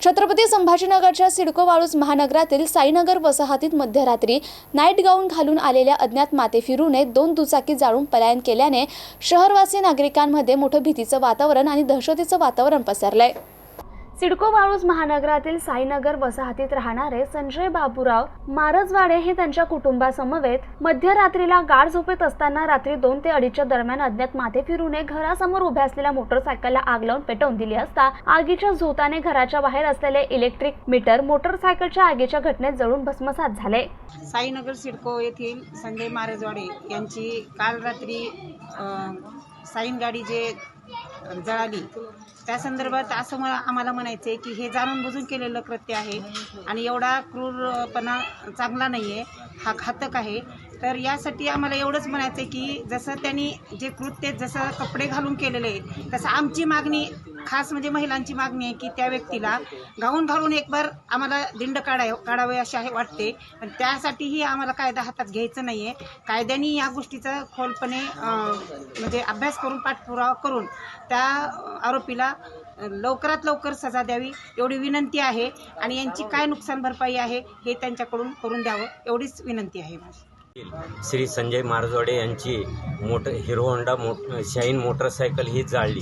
छत्रपती संभाजीनगरच्या सिडको वाळूज महानगरातील साईनगर वसाहतीत मध्यरात्री नाईट गाऊन घालून आलेल्या अज्ञात मातेफिरूने दोन दुचाकी जाळून पलायन केल्याने शहरवासी नागरिकांमध्ये मोठं भीतीचं वातावरण आणि दहशतीचं वातावरण पसरलंय. सिडको वाळूज महानगरातील साईनगर वसाहतीत राहणारे संजय बाबूराव मारजवाडे हे त्यांच्या कुटुंबासमवेत मध्यरात्रीला गाढ झोपेत असताना रात्री दोन ते अडीचच्या दरम्यान अज्ञात माथे फिरूने घरासमोर उभ्या असलेल्या मोटरसायकलला आग लावून पेटवून दिली असता आगीच्या झोताने घराच्या बाहेर असलेले इलेक्ट्रिक मीटर मोटरसायकलच्या आगीच्या घटनेत जळून भस्मसात झाले. साईनगर सिडको येथील संजय मारजवाडे यांची काल रात्री साईन गाडी जे जळाली. त्या संदर्भात असं मला आम्हाला म्हणायचं आहे की हे जाणून बुजून केलेलं कृत्य आहे आणि एवढा क्रूरपणा चांगला नाही आहे हा घातक आहे. तर यासाठी आम्हाला एवढंच म्हणायचं आहे की जसं त्यांनी जे कृत्य जसं कपडे घालून केलेले आहे तसं आमची मागणी खास म्हणजे महिलांची मागणी आहे की त्या व्यक्तीला गाऊन घालून एक बार आम्हाला दिंड काढाय काढावे असे आहे वाटते. पण त्यासाठीही आम्हाला कायदा हातात घ्यायचं नाही आहे कायद्याने या गोष्टीचा खोलपणे म्हणजे अभ्यास करून पाठपुरावा करून त्या आरोपीला लवकरात लवकर सजा द्यावी एवढी विनंती आहे. आणि यांची काय नुकसान भरपाई आहे हे त्यांच्याकडून करून द्यावं एवढीच विनंती आहे माझी. श्री संजय मारजोडे यांची मोटर हिरो होंडा मोट शाईन मोटरसायकल ही जाळली.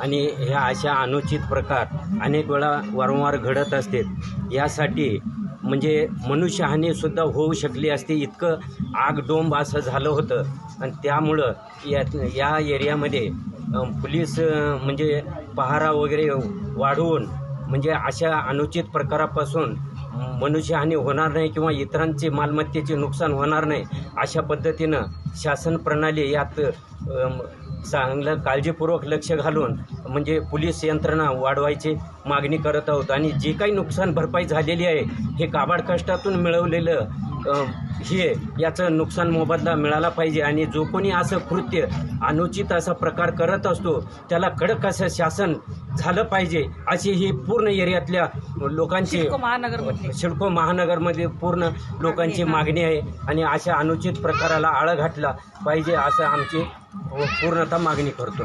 आणि ह्या अशा अनुचित प्रकार अनेक वेळा वारंवार घडत असते. यासाठी म्हणजे मनुष्यहानीसुद्धा होऊ शकली असते इतकं आग डोंब असं झालं होतं. आणि त्यामुळं या या एरियामध्ये अं, पोलीस म्हणजे पहारा वगैरे वाढवून म्हणजे अशा अनुचित प्रकारापासून मनुष्यहानी होणार नाही किंवा इतरांचे मालमत्तेचे नुकसान होणार नाही अशा पद्धतीनं शासन प्रणाली यात चांगलं काळजीपूर्वक लक्ष घालून म्हणजे पोलीस यंत्रणा वाढवायची मागणी करत आहोत. आणि जे काही नुकसान भरपाई झालेली आहे हे काबाडकष्टातून मिळवलेलं हे याचं नुकसान मोबदला मिळाला पाहिजे आणि जो कोणी असं कृत्य अनुचित असा प्रकार करत असतो त्याला कडक असं शासन झालं पाहिजे अशी ही पूर्ण एरियातल्या लोकांची सिडको महानगरमध्ये पूर्ण लोकांची मागणी आहे आणि अशा अनुचित प्रकाराला आळा घातला पाहिजे असं आमची पूर्णतः मागणी करतो